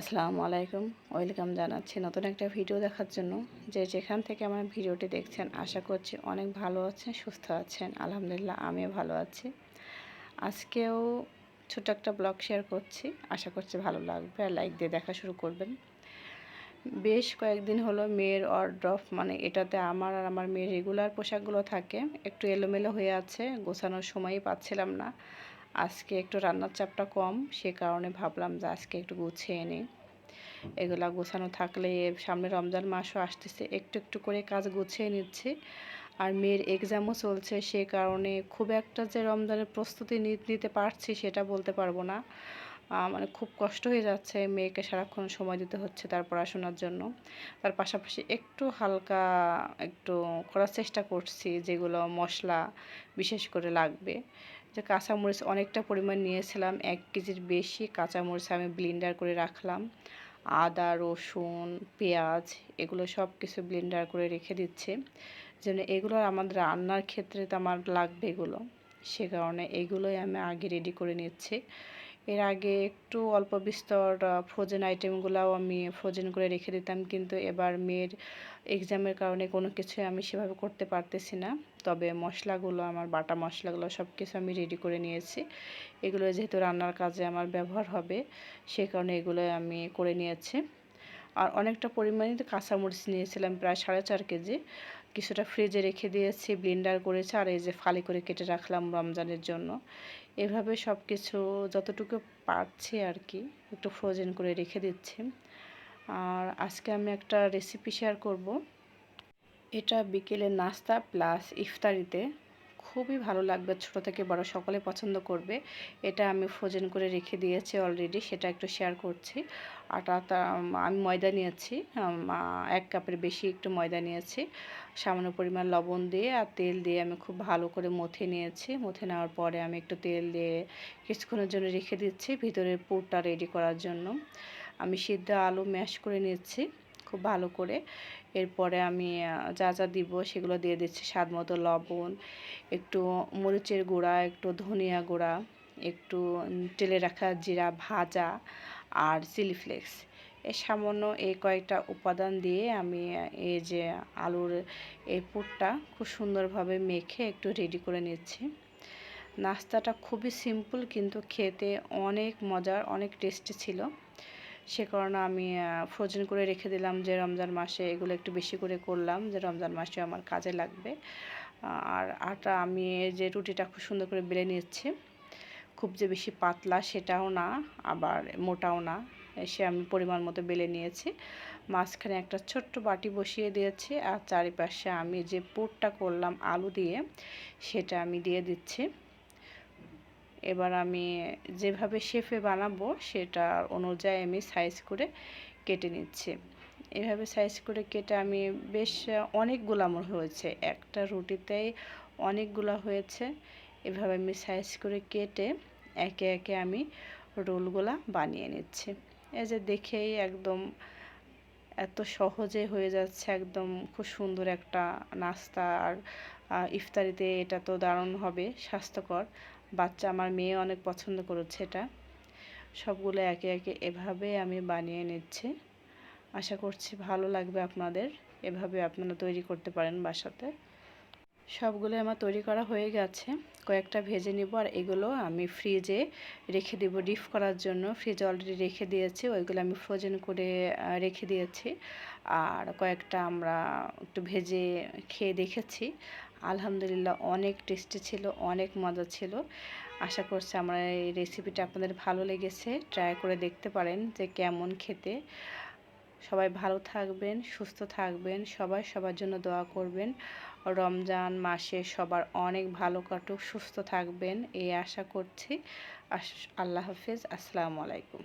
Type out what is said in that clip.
আসসালামু আলাইকুম। ওয়েলকাম জানাচ্ছি নতুন একটা ভিডিও দেখার জন্য। যে যেখান থেকে আমার ভিডিওটি দেখছেন, আশা করছি অনেক ভালো আছেন, সুস্থ আছেন। আলহামদুলিল্লাহ, আমিও ভালো আছি। আজকেও ছোট একটা ব্লগ শেয়ার করছি। আশা করছি ভালো লাগবে। আর লাইক দিয়ে দেখা শুরু করবেন। বেশ কয়েকদিন হলো মেয়ের অর্ড্রফ মানে এটাতে আমার আর আমার মেয়ের রেগুলার পোশাকগুলো থাকে। একটু এলোমেলো হয়ে আছে, গোছানোর সময়ই পাচ্ছিলাম না। আজকে একটু রান্নার চাপটা কম, সে কারণে ভাবলাম যে আজকে একটু গুছিয়ে নিই। এগুলা গোছানো থাকলে সামনে রমজান মাসও আসতেছে, একটু একটু করে কাজ গুছিয়ে নিচ্ছি। আর মেয়ের এক্সামও চলছে, সে কারণে খুব একটা যে রমজানের প্রস্তুতি নিতে পারছি সেটা বলতে পারব না। মানে খুব কষ্ট হয়ে যাচ্ছে মেয়েকে সারাক্ষণ সময় দিতে হচ্ছে তার পড়াশোনার জন্য। তার পাশাপাশি একটু হালকা একটু করার চেষ্টা করছি যেগুলো মশলা বিশেষ করে লাগবে। যে কাঁচামরিচ অনেকটা পরিমাণ নিয়েছিলাম, এক কেজির বেশি কাঁচামরিচ আমি ব্লিন্ডার করে রাখলাম। আদা, রসুন, পেঁয়াজ, এগুলো সব কিছু ব্লিন্ডার করে রেখে দিচ্ছে। যেন এগুলো আমাদের রান্নার ক্ষেত্রে তো আমার লাগবে এগুলো। সে কারণে এগুলোই আমি আগে রেডি করে নিচ্ছি। এর আগে একটু অল্প বিস্তর ফ্রোজেন আইটেমগুলোও আমি ফ্রোজেন করে রেখে দিতাম। কিন্তু এবার মেয়ের এক্সামের কারণে কোনো কিছুই আমি সেভাবে করতে পারতেছি না। তবে মশলাগুলো, আমার বাটা মশলাগুলো সব কিছু আমি রেডি করে নিয়েছি। এগুলো যেহেতু রান্নার কাজে আমার ব্যবহার হবে, সে কারণে এগুলো আমি করে নিয়েছি। আর অনেকটা পরিমাণে কাঁচামরিচ নিয়েছিলাম, প্রায় সাড়ে চার কেজি। কিছুটা ফ্রিজে রেখে দিয়েছি ব্লেন্ডার করেছি, আর এই যে ফালি করে কেটে রাখলাম রমজানের জন্য। এভাবে সব কিছু যতটুকু পারছি আর কি একটু ফ্রোজেন করে রেখে দিচ্ছি। আর আজকে আমি একটা রেসিপি শেয়ার করব। এটা বিকেলের নাস্তা প্লাস ইফতারিতে। খুবই ভালো লাগবে, ছোট থেকে বড় সকলে পছন্দ করবে। এটা আমি ফ্রোজেন করে রেখে দিয়েছি অলরেডি সেটা একটু শেয়ার করছি। আটা আমি ময়দা নিয়েছি এক কাপের বেশি একটু ময়দা নিয়েছি। সামান্য পরিমাণ লবণ দিয়ে আর তেল দিয়ে আমি খুব ভালো করে মথে নিয়েছি। মথে নেওয়ার পরে আমি একটু তেল দিয়ে কিছুক্ষণের জন্য রেখে দিচ্ছি, ভিতরের পুরটা রেডি করার জন্য। আমি সিদ্ধ আলু ম্যাশ করে নিচ্ছি খুব ভালো করে। এরপরে আমি যা যা দিব সেগুলো দিয়ে দিচ্ছি স্বাদ মতো লবণ, একটু মরিচের গুঁড়া, একটু ধনিয়া গুঁড়া, একটু তেলে রাখা জিরা ভাজা আর চিলি ফ্লেক্স। সামান্য এই কয়েকটা উপাদান দিয়ে আমি এই যে আলুর এই পুরটা খুব সুন্দরভাবে মেখে একটু রেডি করে নিচ্ছি। নাস্তাটা খুবই সিম্পল কিন্তু খেতে অনেক মজার, অনেক টেস্টি ছিল। সে কারণে আমি ফ্রোজেন করে রেখে দিলাম যে রমজান মাসে এগুলো একটু বেশি করে করলাম যে রমজান মাসে আমার কাজে লাগবে। আর আটা আমি যে রুটিটা খুব সুন্দর করে বেলে নিচ্ছি খুব যে বেশি পাতলা সেটাও না, আবার মোটাও না সে আমি পরিমাণ মতো বেলে নিয়েছি। মাঝখানে একটা ছোট্ট বাটি বসিয়ে দিয়েছি আর চারিপাশে আমি যে পুরটা করলাম আলু দিয়ে, সেটা আমি দিয়ে দিচ্ছি। এবার আমি যেভাবে শেফে বানাবো সেটা অনুযায়ী আমি সাইজ করে কেটে নিচ্ছি। এভাবে সাইজ করে কেটে আমি বেশ অনেকগুলো আমার হয়েছে। একটা রুটিতেই অনেকগুলো হয়েছে। এভাবে আমি সাইজ করে কেটে একে একে আমি রোলগুলা বানিয়ে নিচ্ছি। এই যে দেখেই একদম এত সহজে হয়ে যাচ্ছে, একদম খুব সুন্দর একটা নাস্তা। আর ইফতারিতে এটা তো দারুণ হবে, স্বাস্থ্যকর। বাচ্চা আমার মেয়ে অনেক পছন্দ করেছে এটা। সবগুলো একে একে এভাবে আমি বানিয়ে নিচ্ছি। আশা করছি ভালো লাগবে আপনাদের। এভাবে আপনারা তৈরি করতে পারেন বাসাতে। সবগুলো আমার তৈরি করা হয়ে গেছে। কয়েকটা ভেজে নিব আর এগুলো আমি ফ্রিজে রেখে দেব ডিপ করার জন্য। ফ্রিজে অলরেডি রেখে দিয়েছি, ওইগুলো আমি ফ্রোজেন করে রেখে দিয়েছি। আর কয়েকটা আমরা একটু ভেজে খেয়ে দেখেছি। আলহামদুলিল্লাহ অনেক টেস্টি ছিল, অনেক মজা ছিল। আশা করছি আমার এই রেসিপিটা আপনাদের ভালো লেগেছে ট্রাই করে দেখতে পারেন যে কেমন খেতে। সবাই ভালো থাকবেন, সুস্থ থাকবেন, সবাই সবার জন্য দোয়া করবেন। রমজান মাসে সবার অনেক ভালো কাটুক, সুস্থ থাকবেন, এই আশা করছি। আল্লাহ হাফিজ, আসসালামু আলাইকুম।